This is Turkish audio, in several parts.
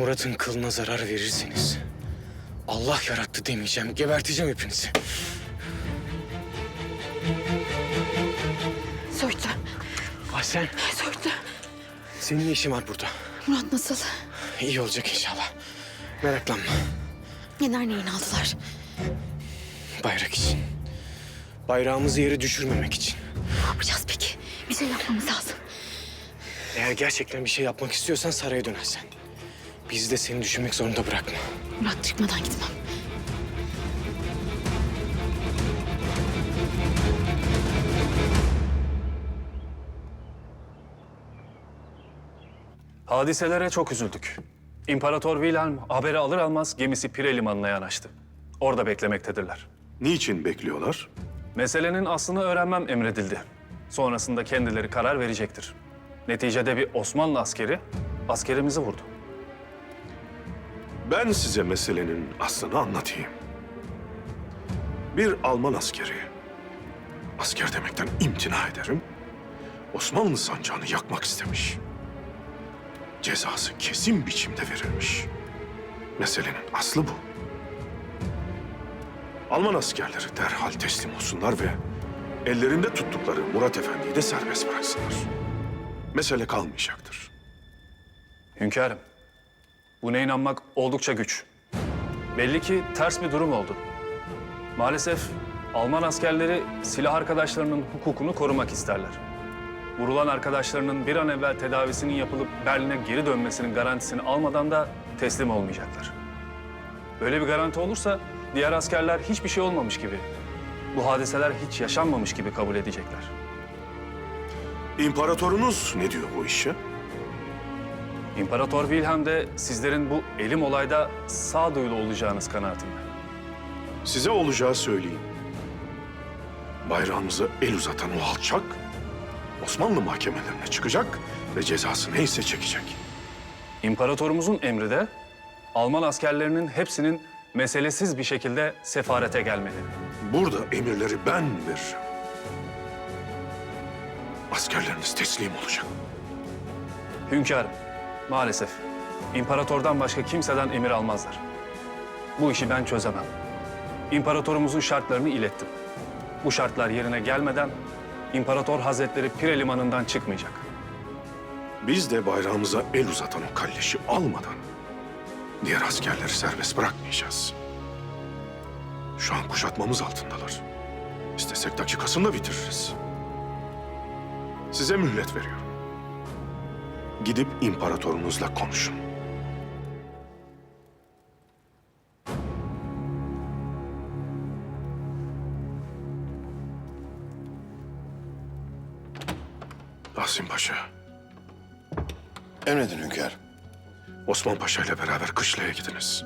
Murat'ın kılına zarar verirseniz Allah yarattı demeyeceğim, geberteceğim hepinizi. Söğütlü, Ahsen, Söğütlü. senin ne işin var burada? Murat nasıl? İyi olacak inşallah. Meraklanma. Yener neyin aldılar? Bayrak için. Bayrağımızı yere düşürmemek için. Ne yapacağız peki? Bir şey yapmamız lazım. Eğer gerçekten bir şey yapmak istiyorsan saraya dönersen. Bizi de seni düşünmek zorunda bırakma. Murat çıkmadan gitmem. Hadiselere çok üzüldük. İmparator Wilhelm haberi alır almaz gemisi Pire Limanı'na yanaştı. Orada beklemektedirler. Niçin bekliyorlar? Meselenin aslını öğrenmem emredildi. Sonrasında kendileri karar verecektir. Neticede bir Osmanlı askeri askerimizi vurdu. Ben size meselenin aslını anlatayım. Bir Alman askeri, asker demekten imtina ederim, Osmanlı sancağını yakmak istemiş. Cezası kesin biçimde verilmiş. Meselenin aslı bu. Alman askerleri derhal teslim olsunlar ve ellerinde tuttukları Murat Efendi'yi de serbest bıraksınlar. Mesele kalmayacaktır. Hünkârım, buna inanmak oldukça güç. Belli ki ters bir durum oldu. Maalesef Alman askerleri silah arkadaşlarının hukukunu korumak isterler. Vurulan arkadaşlarının bir an evvel tedavisinin yapılıp Berlin'e geri dönmesinin garantisini almadan da teslim olmayacaklar. Böyle bir garanti olursa diğer askerler hiçbir şey olmamış gibi, bu hadiseler hiç yaşanmamış gibi kabul edecekler. İmparatorunuz ne diyor bu işe? İmparator Wilhelm de sizlerin bu elim olayda sağduyulu olacağınız kanaatinde. Size olacağı söyleyeyim. Bayrağımıza el uzatan o alçak, Osmanlı mahkemelerine çıkacak ve cezası neyse çekecek. İmparatorumuzun emri de Alman askerlerinin hepsinin meselesiz bir şekilde sefarete gelmeli. Burada emirleri ben veririm. Askerleriniz teslim olacak. Hünkârım, maalesef imparatordan başka kimseden emir almazlar. Bu işi ben çözemem. İmparatorumuzun şartlarını ilettim. Bu şartlar yerine gelmeden İmparator Hazretleri Pire Limanı'ndan çıkmayacak. Biz de bayrağımıza el uzatan o kalleşi almadan diğer askerleri serbest bırakmayacağız. Şu an kuşatmamız altındalar. İstesek dakikasında bitiririz. Size mühlet veriyorum. Gidip imparatorunuzla konuşun. Tahsin Paşa, Emredin hünkâr. Osman Paşa ile beraber kışlaya gidiniz.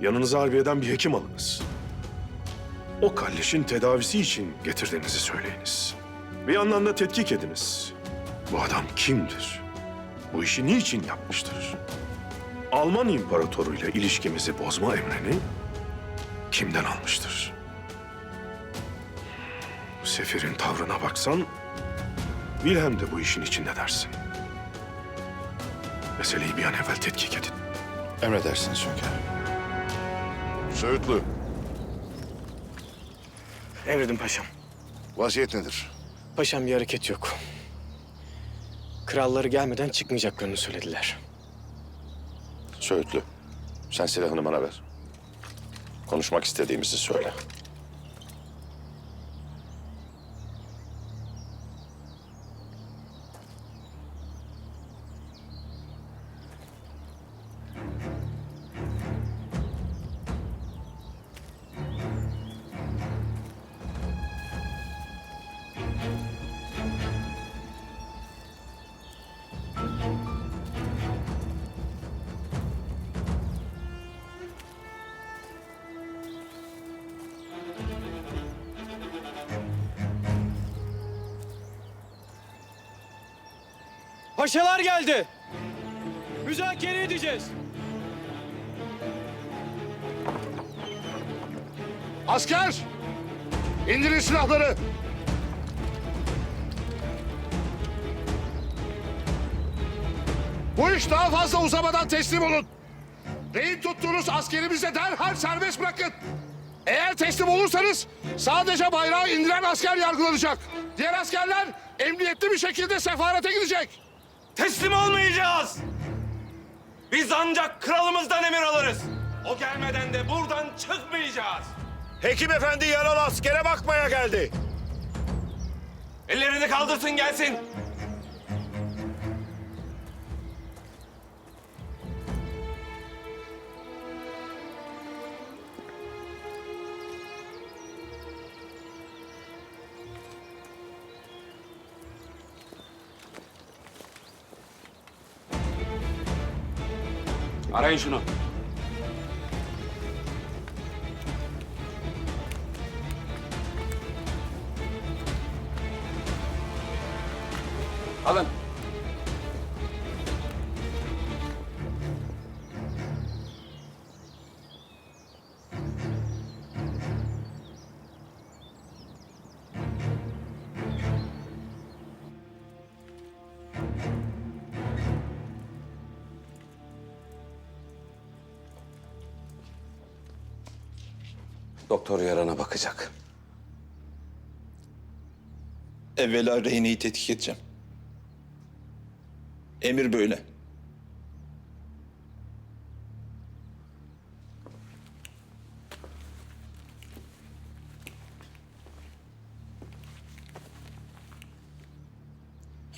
Yanınıza harbiyeden bir hekim alınız. O kalleşin tedavisi için getirdiğinizi söyleyiniz. Bir yandan da tetkik ediniz. Bu adam kimdir? Bu işi niçin yapmıştır? Alman imparatoru ile ilişkimizi bozma emrini kimden almıştır? Sefirin tavrına baksan, Wilhelm de bu işin içinde dersin. Meseleyi bir an evvel tetkik edin. Emredersiniz hünkâr. Söğütlü, Emredin paşam. vaziyet nedir? Paşam bir hareket yok. Kralları gelmeden çıkmayacaklarını söylediler. Söğütlü, sen silahını bana ver. Konuşmak istediğimizi söyle. Paşalar geldi. Müzakere edeceğiz. Asker! İndirin silahları! Bu iş daha fazla uzamadan teslim olun. Rehin tuttuğunuz askerimize derhal serbest bırakın. Eğer teslim olursanız sadece bayrağı indiren asker yargılanacak. Diğer askerler emniyetli bir şekilde sefarete gidecek. Teslim olmayacağız. Biz ancak kralımızdan emir alırız. O gelmeden de buradan çıkmayacağız. Hekim efendi yaralı askere bakmaya geldi. Ellerini kaldırsın gelsin. Arayın şunu. Alın. Doktor yarana bakacak. Evvela rehineyi tetkik edeceğim. Emir böyle.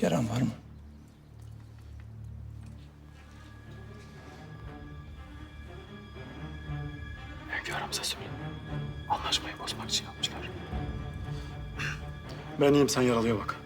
Yaran var mı? Hünkârımıza söyle. Anlaşmayı bozmak için yapmışlar. Ben iyiyim sen yaralıya bak.